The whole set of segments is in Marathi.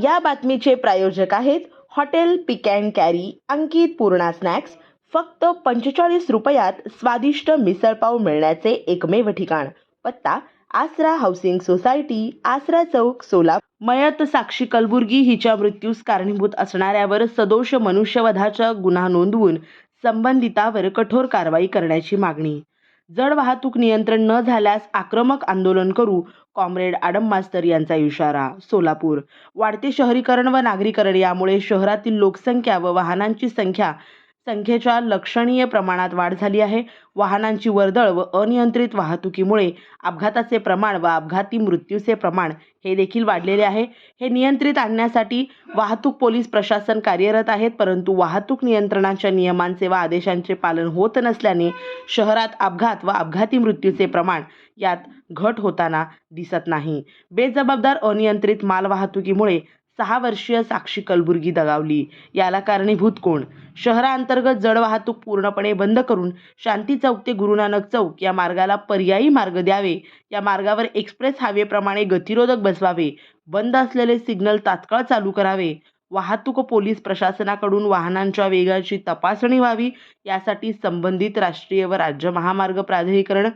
या बातमीचे प्रायोजक आहेत hotel pick and carry Ankit Purna snacks. फक्त पंचेचाळीस रुपयात स्वादिष्ट मिसळपाव मिळण्याचे एकमेव ठिकाण. पत्ता आसरा हाऊसिंग सोसायटी आसरा चौक सोलापूर. मयत साक्षी कलबुर्गी हिच्या मृत्यूस कारणीभूत असणाऱ्यावर सदोष मनुष्यवधाचा गुन्हा नोंदवून संबंधितावर कठोर कारवाई करण्याची मागणी. जड वाहतूक नियंत्रण न झाल्यास आक्रमक आंदोलन करू कॉम्रेड आडम मास्तर यांचा इशारा सोलापूर. वाढते शहरीकरण व नागरीकरण यामुळे शहरातील लोकसंख्या व वाहनांची संख्या संख्येच्या लक्षणीय प्रमाणात वाढ झाली आहे. वाहनांची वर्दळ व अनियंत्रित वाहतुकीमुळे अपघाताचे प्रमाण व अपघाती मृत्यूचे प्रमाण हे देखील वाढलेले आहे. हे नियंत्रित आणण्यासाठी वाहतूक पोलीस प्रशासन कार्यरत आहेत परंतु वाहतूक नियंत्रणाच्या नियमांचे व आदेशांचे पालन होत नसल्याने शहरात अपघात व अपघाती मृत्यूचे प्रमाण यात घट होताना दिसत नाही. बेजबाबदार अनियंत्रित मालवाहतुकीमुळे सहा वर्षीय साक्षी कलबुर्गी दगावली. याला कारणीभूत कोण? शहराअंतर्गत जड वाहतूक पूर्णपणे बंद करून शांती चौक ते गुरुनानक चौक या मार्गाला पर्यायी मार्ग द्यावे. या मार्गावर एक्सप्रेस हायवेप्रमाणे गतिरोधक बसवावे. बंद असलेले सिग्नल तात्काळ चालू करावे. वाहतूक पोलीस प्रशासनाकडून वाहनांच्या वेगाची तपासणी व्हावी. यासाठी संबंधित राष्ट्रीय व राज्य महामार्ग प्राधिकरण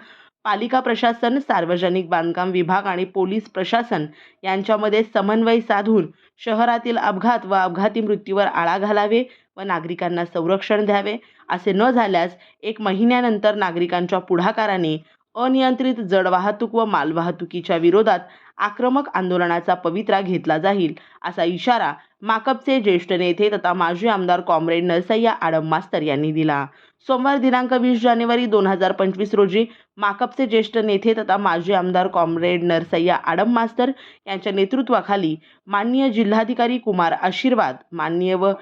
पालिका प्रशासन सार्वजनिक बांधकाम विभाग आणि पोलीस प्रशासन यांच्यामध्ये समन्वय साधून शहरातील अपघात व अपघाती मृत्यूवर आळा घालावे व नागरिकांना संरक्षण द्यावे. असे न झाल्यास एक महिन्यानंतर नागरिकांच्या पुढाकाराने अनियंत्रित जड वाहतूक व मालवाहतुकीच्या विरोधात आक्रमक आंदोलनाचा पवित्रा घेतला जाईल असा इशारा माकपचे ज्येष्ठ नेते तथा माजी आमदार कॉम्रेड नरसय्या आडम मास्तर यांनी दिला. सोमवार दिनांक वीस जानेवारी दोन हजार पंचवीस रोजी माकपचे ज्येष्ठ नेते तथा माजी आमदार कॉम्रेड नरसय्या आडम मास्तर यांच्या नेतृत्वाखाली माननीय जिल्हाधिकारी कुमार आशीर्वाद माननीय व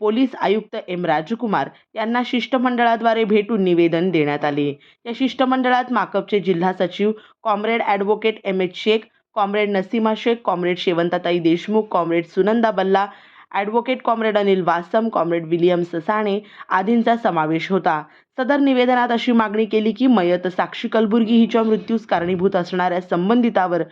पोलीस आयुक्त एम राजकुमार यांना शिष्टमंडळाद्वारे भेटून निवेदन देण्यात आले. या शिष्टमंडळात माकपचे जिल्हा सचिव comrade advocate M H Shaikh comrade Nasima Shaikh comrade Shevantatai Deshmukh comrade Sunanda Balla advocate comrade Anil Vasam comrade William Sasane आदींचा समावेश होता. सदर निवेदनात अशी मागणी केली की मयत साक्षी कलबुर्गी हिच्या मृत्यूस कारणीभूत असणाऱ्या संबंधितावर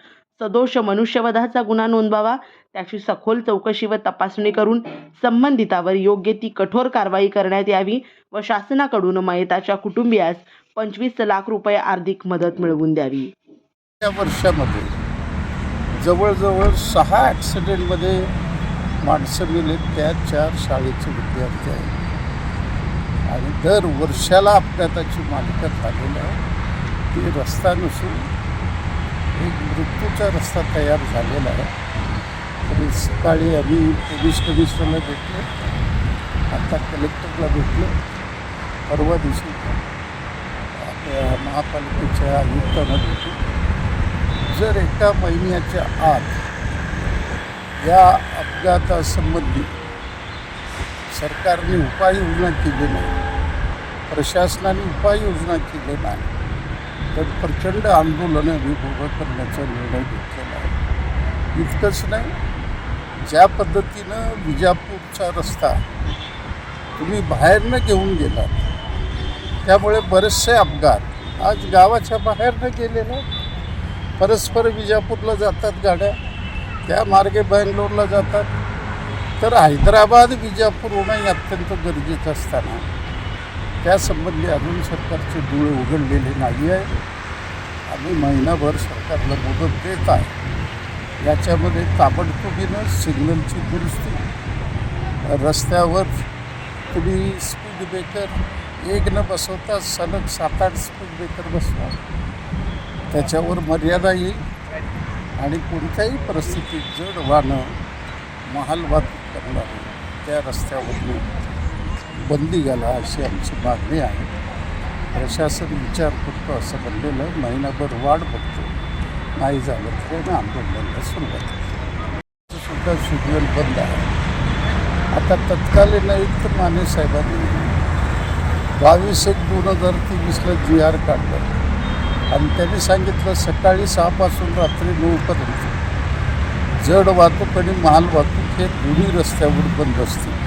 सदोष मनुष्यवधाचा गुन्हा नोंदवावा. त्याची सखोल चौकशी व तपासणी करून संबंधितावर योग्य ती कठोर कारवाई करण्यात यावी व शासनाकडून मयताच्या कुटुंबियास पंचवीस लाख रुपये आर्थिक मदत मिळवून द्यावी. या वर्षामध्ये जवळजवळ सहा ॲक्सिडेंटमध्ये माणसं गेले त्या चार शाळेचे विद्यार्थी आहेत. आणि दर वर्षाला अपघाताची मालिका झालेली आहे. ती रस्ता नसून एक मृत्यूचा रस्ता तयार झालेला आहे. तरी सकाळी आम्ही पोलीस कमिशनरला भेटलो. आता कलेक्टरला भेटलो. परवा दिवशी आपल्या महापालिकेच्या आयुक्तांना भेटलो. जर एका महिन्याच्या आत या अपघातासंबंधी सरकारने उपाययोजना केली नाही प्रशासनाने उपाययोजना केली नाही तर प्रचंड आंदोलनं विभोगं करण्याचा निर्णय घेतलेला आहे. इतकंच नाही ज्या पद्धतीनं विजापूरचा रस्ता तुम्ही बाहेरनं घेऊन गेलात त्यामुळे बरेचसे अपघात आज गावाच्या बाहेरनं गेलेले परस्पर विजापूरला जातात गाड्या त्या मार्गे बँगलोरला जातात. तर हैदराबाद विजापूर होणं हे अत्यंत गरजेचं असताना त्यासंबंधी अजून सरकारचे डोळे उघडलेले नाही आहे आम्ही महिनाभर सरकारला मदत देत आहे. याच्यामध्ये ताबडतोबीनं सिग्नलची दुरुस्ती रस्त्यावर तुम्ही स्पीड ब्रेकर एक न बसवता सलग सात आठ स्पीड ब्रेकर बसवा. त्याच्यावर मर्यादा येईल आणि कोणत्याही परिस्थितीत जड वाहनं महाल वाहतूक करणार त्या रस्त्यावरून बंदी घाला अशी आमची मागणी आहे. प्रशासन विचार करतो असं बनलेलं महिनाभर वाढ बघतो. नाही झालं तर आम्ही आंदोलनाला सुरुवात सुद्धा सिग्नल बंद आहे. आता तत्कालीन आयुक्त माने साहेबांनी बावीस एक दोन हजार तेवीसला जी आर काढलं. आणि त्यांनी सांगितलं सकाळी सहापासून रात्री नऊपर्यंत जड वाहतूक आणि माल वाहतूक हे दोन्ही रस्त्यावर बंद असतील.